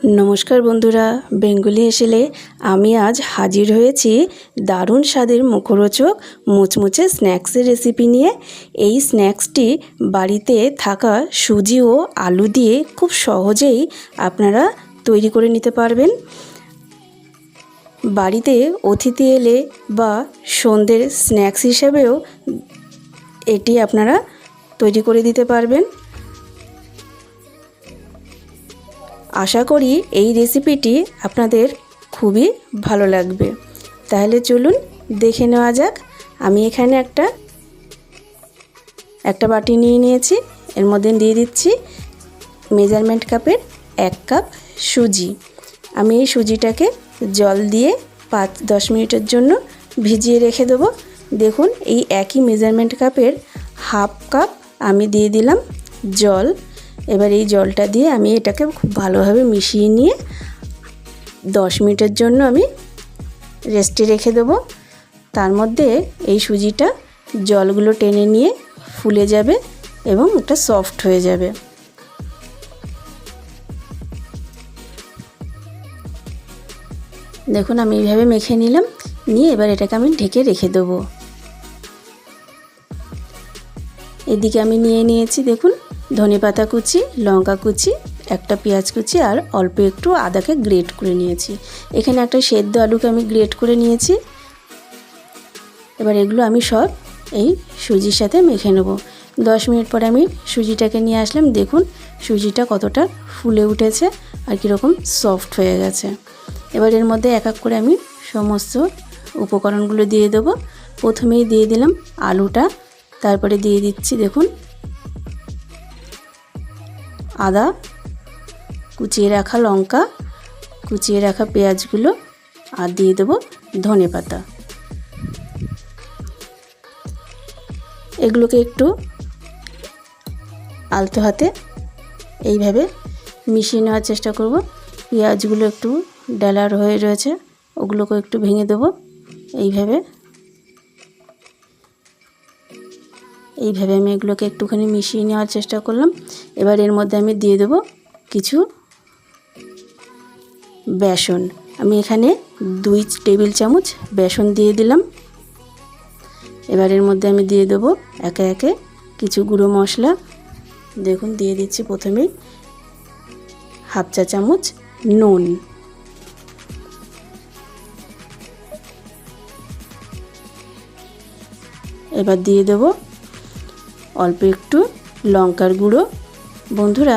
নমস্কার বন্ধুরা, বেঙ্গলি এসেলে আমি আজ হাজির হয়েছি দারুণ স্বাদের মুখরোচক মুচমুচে স্ন্যাক্সের রেসিপি নিয়ে। এই স্ন্যাক্সটি বাড়িতে থাকা সুজি ও আলু দিয়ে খুব সহজেই আপনারা তৈরি করে নিতে পারবেন। বাড়িতে অতিথি এলে বা সন্ধ্যের স্ন্যাক্স হিসেবেও এটি আপনারা তৈরি করে দিতে পারবেন। আশা করি এই রেসিপিটি আপনাদের খুবই ভালো লাগবে। তাহলে চলুন দেখে নেওয়া যাক। আমি এখানে একটা একটা বাটি নিয়ে নিয়েছি। এর মধ্যে দিয়ে দিচ্ছি মেজারমেন্ট কাপের এক কাপ সুজি। আমি এই সুজিটাকে জল দিয়ে পাঁচ, দশ মিনিটের জন্য ভিজিয়ে রেখে দেবো। দেখুন, এই একই মেজারমেন্ট কাপের হাফ কাপ আমি দিয়ে দিলাম জল। এবার এই জলটা দিয়ে আমি এটাকে খুব ভালোভাবে মিশিয়ে নিয়ে দশ মিনিটের জন্য আমি রেস্টে রেখে দেবো। তার মধ্যে এই সুজিটা জলগুলো টেনে নিয়ে ফুলে যাবে এবং এটা সফট হয়ে যাবে। দেখুন আমি এইভাবে মেখে নিলাম, নিয়ে এবার এটাকে আমি ঢেকে রেখে দেবো। এদিকে আমি নিয়ে নিয়েছি, দেখুন। ধনে পাতা কুচি, লঙ্কা কুচি, একটা পেঁয়াজ কুচি আর অল্প একটু আদাকে গ্রেট করে নিয়েছি। এখানে একটা সেদ্ধ আলুকে আমি গ্রেট করে নিয়েছি। এবার এগুলো আমি সব এই সুজির সাথে মেখে নেব। দশ মিনিট পরে আমি সুজিটাকে নিয়ে আসলাম। দেখুন, সুজিটা কতটা ফুলে উঠেছে আর কীরকম সফট হয়ে গেছে। এবার এর মধ্যে এক এক করে আমি সমস্ত উপকরণগুলো দিয়ে দেবো। প্রথমেই দিয়ে দিলাম আলুটা, তারপরে দিয়ে দিচ্ছি, দেখুন আদা, কুচিয়ে রাখা লঙ্কা, কুচিয়ে রাখা পেঁয়াজগুলো, আর দিয়ে দেবো ধনে পাতা। এগুলোকে একটু আলতো হাতে এইভাবে মিশিয়ে নেওয়ার চেষ্টা করব। পেঁয়াজগুলো একটু ডালার হয়ে রয়েছে ওগুলোকে একটু ভেঙে দেবো। এইভাবে এইভাবে আমি এগুলোকে একটুখানি মিশিয়ে নেওয়ার চেষ্টা করলাম। এবার এর মধ্যে আমি দিয়ে দেবো কিছু বেসন। আমি এখানে দুই টেবিল চামচ বেসন দিয়ে দিলাম। এবার এর মধ্যে আমি দিয়ে দেবো একে একে কিছু গুঁড়ো মশলা। দেখুন, দিয়ে দিচ্ছি প্রথমেই হাফ চা চামচ নুন। এবার দিয়ে দেবো অল্প একটু লঙ্কার গুঁড়ো। বন্ধুরা,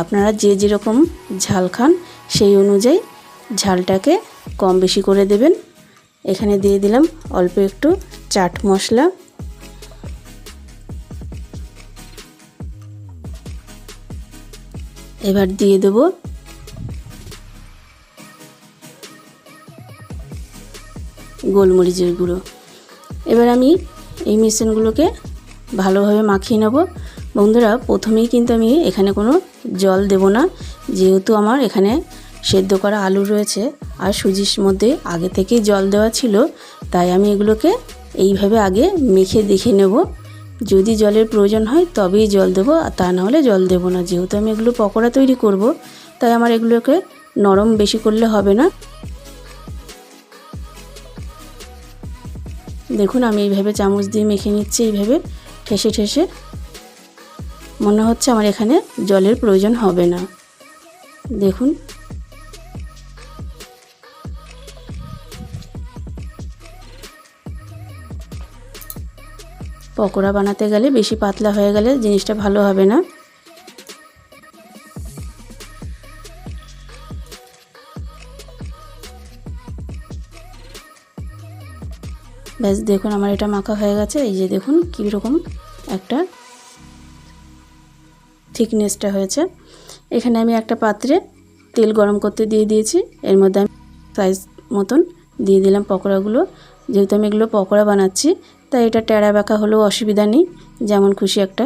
আপনারা যে যেরকম ঝাল খান, সেই অনুযায়ী ঝালটাকে কম বেশি করে দেবেন। এখানে দিয়ে দিলাম অল্প একটু চাট মশলা। এবার দিয়ে দেব গোলমরিচের গুঁড়ো। এবার আমি এই মিশ্রণগুলোকে ভালোভাবে মাখিয়ে নেব। বন্ধুরা, প্রথমেই কিন্তু আমি এখানে কোনো জল দেব না। যেহেতু আমার এখানে সেদ্ধ করা আলু রয়েছে আর সুজির মধ্যে আগে থেকেই জল দেওয়া ছিল, তাই আমি এগুলোকে এইভাবে আগে মেখে দেখে নেব। যদি জলের প্রয়োজন হয় তবেই জল দেবো, আর তা নাহলে জল দেবো না। যেহেতু আমি এগুলো পকোড়া তৈরি করব, তাই আমার এগুলোকে নরম বেশি করলে হবে না। দেখুন, আমি এইভাবে চামচ দিয়ে মেখে নিচ্ছি এইভাবে। ঠেসে ঠেসে মনে হচ্ছে আমার এখানে জলের প্রয়োজন হবে না। দেখুন। পকোড়া বানাতে গেলে বেশি পাতলা হয়ে গেলে জিনিসটা ভালো হবে না। ব্যাস, দেখুন আমার এটা মাখা হয়ে গেছে। এই যে দেখুন কীরকম একটা থিকনেসটা হয়েছে। এখানে আমি একটা পাত্রে তেল গরম করতে দিয়ে দিয়েছি। এর মধ্যে আমি সাইজ মতন দিয়ে দিলাম পকোড়াগুলো। যেহেতু আমি এগুলো পকোড়া বানাচ্ছি, তাই এটা টেরা বাঁকা হলেও অসুবিধা নেই। যেমন খুশি একটা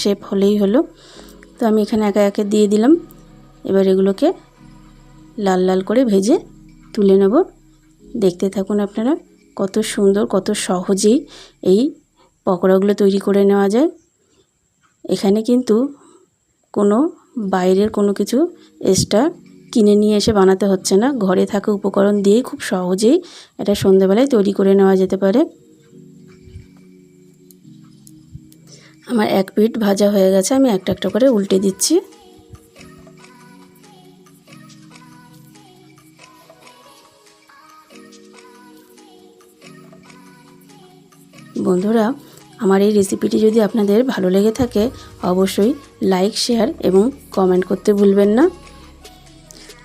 শেপ হলেই হলো। তো আমি এখানে একে একে দিয়ে দিলাম। এবার এগুলোকে লাল লাল করে ভেজে তুলে নেব। দেখতে থাকুন আপনারা। কত সুন্দর, কত সহজেই এই পকোড়াগুলো তৈরি করে নেওয়া যায়। এখানে কিন্তু কোনো বাইরের কোনো কিছু এক্সট্রা কিনে নিয়ে এসে বানাতে হচ্ছে না। ঘরে থাকা উপকরণ দিয়েই খুব সহজেই এটা সন্ধেবেলায় তৈরি করে নেওয়া যেতে পারে। আমার এক পিঠ ভাজা হয়ে গেছে, আমি একটা একটা করে উল্টে দিচ্ছি। বন্ধুরা, আমার এই রেসিপিটি যদি আপনাদের ভালো লেগে থাকে, অবশ্যই লাইক শেয়ার এবং কমেন্ট করতে ভুলবেন না।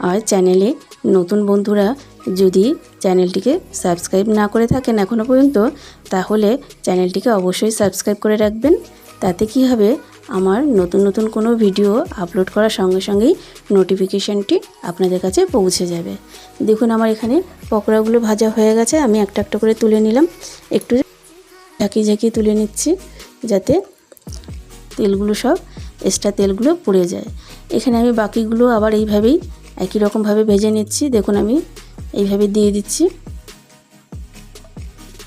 আর চ্যানেলে নতুন বন্ধুরা যদি চ্যানেলটিকে সাবস্ক্রাইব না করে থাকেন এখনও পর্যন্ত, তাহলে চ্যানেলটিকে অবশ্যই সাবস্ক্রাইব করে রাখবেন। তাতে কি হবে, আমার নতুন নতুন কোনো ভিডিও আপলোড করার সঙ্গে সঙ্গেই নোটিফিকেশানটি আপনাদের কাছে পৌঁছে যাবে। দেখুন, আমার এখানে পকোড়াগুলো ভাজা হয়ে গেছে, আমি একটা একটা করে তুলে নিলাম। একটু ঝাঁকিয়ে ঝাঁকিয়ে তুলে নিচ্ছি যাতে তেলগুলো সব এক্সট্রা তেলগুলো পড়ে যায়। এখানে আমি বাকিগুলো আবার এইভাবেই একই রকমভাবে ভেজে নিচ্ছি। দেখুন আমি এইভাবে দিয়ে দিচ্ছি।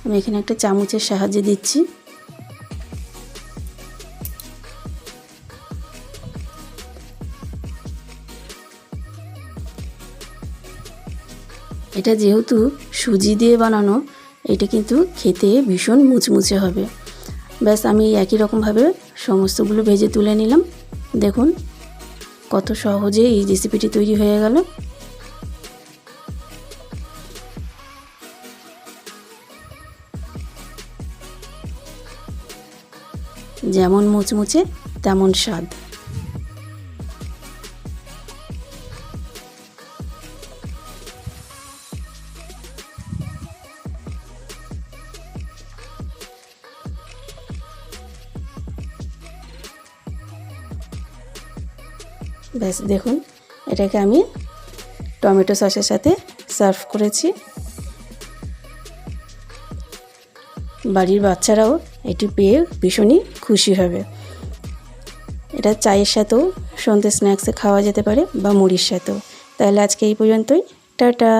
আমি এখানে একটা চামচের সাহায্যে দিচ্ছি। এটা যেহেতু সুজি দিয়ে বানানো এটা কিন্তু খেতে ভীষণ মুচমুচে হবে। ব্যাস, আমি একই রকমভাবে সমস্তগুলো ভেজে তুলে নিলাম। দেখুন, কত সহজে এই রেসিপিটি তৈরি হয়ে গেল। যেমন মুচমুচে, তেমন স্বাদ। ব্যাস, দেখুন, এটাকে আমি টমেটো সসের সাথে সার্ভ করেছি। বাড়ির বাচ্চারাও এটি পেয়ে ভীষণই খুশি হবে। এটা চায়ের সাথেও সন্ধ্যে স্ন্যাক্সে খাওয়া যেতে পারে বা মুড়ির সাথেও। তাহলে আজকে এই পর্যন্তই। টাটা!